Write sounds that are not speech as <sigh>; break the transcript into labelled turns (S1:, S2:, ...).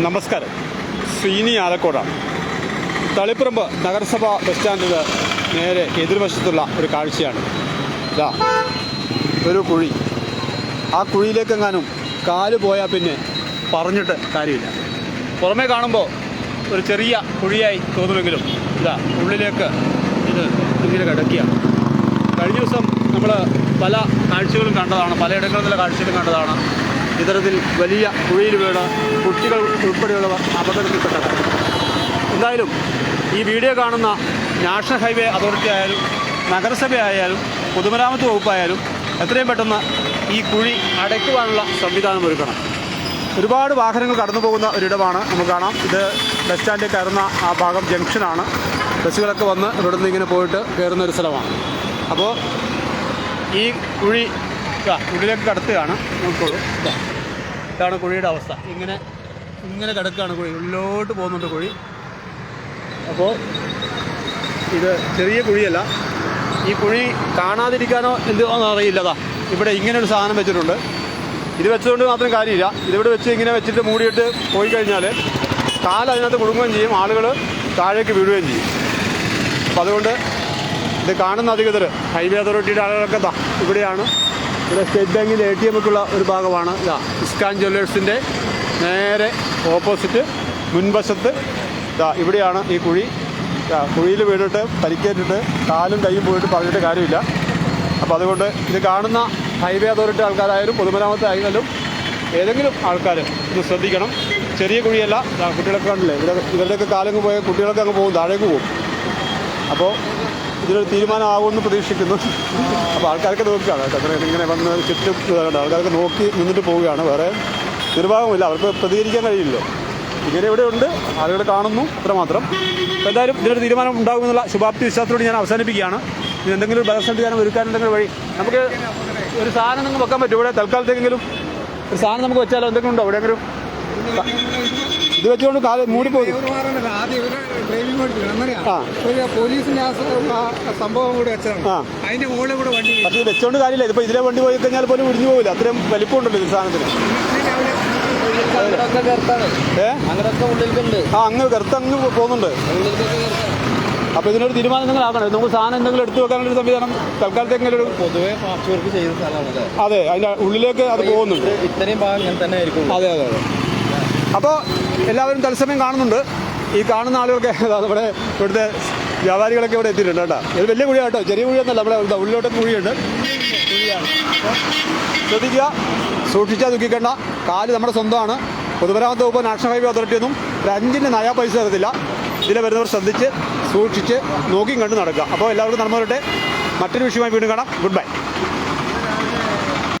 S1: നമസ്കാരം. ശ്രീനി ആലക്കോടാണ് തളിപ്പറമ്പ് നഗരസഭ ബസ് സ്റ്റാൻഡിന് നേരെ എതിർവശത്തുള്ള ഒരു കാഴ്ചയാണ്. ഇതാ ഒരു കുഴി. ആ കുഴിയിലേക്കെങ്ങാനും കാൽ പോയാൽ പിന്നെ പറഞ്ഞിട്ട് കാര്യമില്ല. പുറമേ കാണുമ്പോൾ ഒരു ചെറിയ കുഴിയായി തോന്നുമെങ്കിലും ഇതാ ഉള്ളിലേക്ക് ഇത് ഇങ്ങനെ കിടക്കുകയാണ് കഴിഞ്ഞ ദിവസം നമ്മൾ പല കാഴ്ചകളും കണ്ടതാണ് പലയിടങ്ങളിലുള്ള കാഴ്ചകളും കണ്ടതാണ്. ഇത്തരത്തിൽ വലിയ കുഴിയിൽ വീണ് കുട്ടികൾ ഉൾപ്പെടെയുള്ളവർ അപകടത്തിൽപ്പെട്ടതാണ്. എന്തായാലും ഈ വീഡിയോ കാണുന്ന നാഷണൽ ഹൈവേ അതോറിറ്റി ആയാലും നഗരസഭ ആയാലും പൊതുമരാമത്ത് വകുപ്പായാലും എത്രയും പെട്ടെന്ന് ഈ കുഴി അടയ്ക്കുവാനുള്ള സംവിധാനം ഒരുക്കണം. ഒരുപാട് വാഹനങ്ങൾ കടന്നു പോകുന്ന ഒരിടമാണ് നമുക്ക് കാണാം. ഇത് ബസ് സ്റ്റാൻഡിൽ കയറുന്ന ആ ഭാഗം ജംഗ്ഷനാണ്. ബസ്സുകളൊക്കെ വന്ന് ഇവിടെ നിന്ന് ഇങ്ങനെ പോയിട്ട് കയറുന്ന ഒരു സ്ഥലമാണ്. അപ്പോൾ ഈ കുഴി ഉള്ളിലേക്ക് കടത്തുകയാണ്. നോക്കോളൂ ഇതാ ഇതാണ് കുഴിയുടെ അവസ്ഥ. ഇങ്ങനെ ഇങ്ങനെ കിടക്കുകയാണ് കുഴി. ഉള്ളിലോട്ട് പോകുന്നുണ്ട് കുഴി. അപ്പോൾ ഇത് ചെറിയ കുഴിയല്ല. ഈ കുഴി കാണാതിരിക്കാനോ എന്തോ അറിയില്ലതാ ഇവിടെ ഇങ്ങനെ ഒരു സാധനം വെച്ചിട്ടുണ്ട്. ഇത് വെച്ചതുകൊണ്ട് മാത്രം കാര്യമില്ല. ഇതിവിടെ വെച്ച് ഇങ്ങനെ വെച്ചിട്ട് മൂടിയിട്ട് പോയി കഴിഞ്ഞാൽ കാൽ അതിനകത്ത് കുടുങ്ങുകയും ചെയ്യും. ആളുകൾ താഴേക്ക് വീഴുകയും ചെയ്യും. അപ്പം അതുകൊണ്ട് ഇത് കാണുന്ന അധികൃതർ ഹൈവേ അതോറിറ്റിയുടെ ആളുകളൊക്കെ ഇതാ ഇവിടെയാണ്. ഇവിടെ സ്റ്റേറ്റ് ബാങ്കിന്റെ എ ടി എമ്മൊക്കെയുള്ള ഒരു ഭാഗമാണ് ഇതാ ഇസ്കാൻ ജ്വല്ലേഴ്സിന്റെ നേരെ ഓപ്പോസിറ്റ് മുൻവശത്ത് ഇതാ ഇവിടെയാണ് ഈ കുഴി. കുഴിയിൽ വീണിട്ട് പരിക്കേറ്റിട്ട് കാലും കൈയും പോയിട്ട് പറഞ്ഞിട്ട് കാര്യമില്ല. അപ്പോൾ അതുകൊണ്ട് ഇത് കാണുന്ന ഹൈവേ അതോറിറ്റി ആൾക്കാരായാലും പൊതുമരാമത്ത് ആയാലും ഏതെങ്കിലും ആൾക്കാർ ഇത് ശ്രദ്ധിക്കണം. ചെറിയ കുഴിയല്ല കുട്ടികളൊക്കെ കണ്ടില്ലേ? ഇവരുടെ ഇവരുടെയൊക്കെ കാലങ്ങ് പോയ കുട്ടികളൊക്കെ അങ്ങ് പോകും താഴേക്ക് പോകും. അപ്പോൾ ഇതിനൊരു തീരുമാനമാകുമെന്ന് പ്രതീക്ഷിക്കുന്നു. അപ്പോൾ ആൾക്കാർക്ക് നോക്കുകയാണ് കേട്ടോ. ഇങ്ങനെ വന്ന് ചുറ്റും ഇതാകണ്ട. ആൾക്കാർക്ക് നോക്കി നിന്നിട്ട് പോവുകയാണ്. വേറെ നിർഭാഗമില്ല അവർക്ക് പ്രതികരിക്കാൻ കഴിയില്ലല്ലോ ഇങ്ങനെ ഇവിടെ ഉണ്ട്. ആളുകൾ കാണുന്നു. അത്രമാത്രം. അപ്പോൾ എന്തായാലും ഇതിനൊരു തീരുമാനം ഉണ്ടാകുമെന്നുള്ള ശുഭാപ്തി വിശ്വാസത്തോട് ഞാൻ അവസാനിപ്പിക്കുകയാണ്. ഇനി എന്തെങ്കിലും ഒരു ബലസംവിധാനം സംവിധാനം ഒരുക്കാനുണ്ടെങ്കിൽ വഴി നമുക്ക് ഒരു സാധനം നിങ്ങൾക്ക് വെക്കാൻ പറ്റും. ഇവിടെ തൽക്കാലത്തേക്കെങ്കിലും ഒരു സാധനം നമുക്ക് വെച്ചാലോ? എന്തെങ്കിലും ഉണ്ടോ? എവിടെയെങ്കിലും? ഇത് വെച്ചുകൊണ്ട് കാൽ
S2: മൂടിപ്പോയി. പോലീസിന്റെ സംഭവം കൂടി അതിന്റെ മുകളിൽ കൂടെ വണ്ടി
S1: പക്ഷേ ഇത് വെച്ചോണ്ട് കാര്യമില്ല. ഇതിപ്പോ ഇതിലെ വണ്ടി പോയി കഴിഞ്ഞാൽ പോലും ഉരിഞ്ഞു പോകില്ല അത്രയും വലിപ്പമുണ്ടല്ലോ ഇത് സാധനത്തിന്. ആ അങ്ങ് കറുത്ത അങ്ങ് പോകുന്നുണ്ട്.
S3: അപ്പൊ
S1: അപ്പോൾ ഇതിനൊരു തീരുമാനം നിങ്ങൾ ആക്കണം. നമുക്ക് സാധനം എന്തെങ്കിലും എടുത്തു വെക്കാനുള്ള ഒരു സംവിധാനം തൽക്കാലത്തേക്കെങ്കിലും ഒരു
S3: പൊതുവെ പാർച്ച് വർക്ക് ചെയ്യുന്ന സ്ഥലമാണ്
S1: അതെ അതിന്റെ ഉള്ളിലേക്ക് അത് പോകുന്നുണ്ട്.
S3: ഇത് ഇത്രയും ഭാഗം ഇങ്ങനെ തന്നെ ആയിരിക്കും
S1: അതെ അതെ അതെ. അപ്പോൾ എല്ലാവരും തത്സമയം കാണുന്നുണ്ട്. ഈ കാണുന്ന ആളുകളൊക്കെ <laughs> നമ്മുടെ ഇവിടുത്തെ വ്യാപാരികളൊക്കെ ഇവിടെ എത്തിയിട്ടുണ്ട് കേട്ടോ. ഇത് വലിയ കുഴി കേട്ടോ. ചെറിയ കുഴിയൊന്നല്ല നമ്മുടെ ദാ ഉള്ളിലോട്ടൊക്കെ കുഴിയുണ്ട്. ശ്രദ്ധിക്കുക. സൂക്ഷിച്ചാൽ ദുഃഖിക്കേണ്ട. കാൽ നമ്മുടെ സ്വന്തമാണ്. പൊതുമരാമത്ത് വകുപ്പ് നാഷണൽ ഹൈവേ അതോറിറ്റി ഒന്നും ഒരു നയാ പൈസ തരത്തില്ല. ഇതിലെ വരുന്നവർ ശ്രദ്ധിച്ച് സൂക്ഷിച്ച് നോക്കിയും കണ്ട് നടക്കുക. അപ്പോൾ എല്ലാവർക്കും വരട്ടെ. മറ്റൊരു വിഷയമായി വീണ്ടും കാണാം. Good bye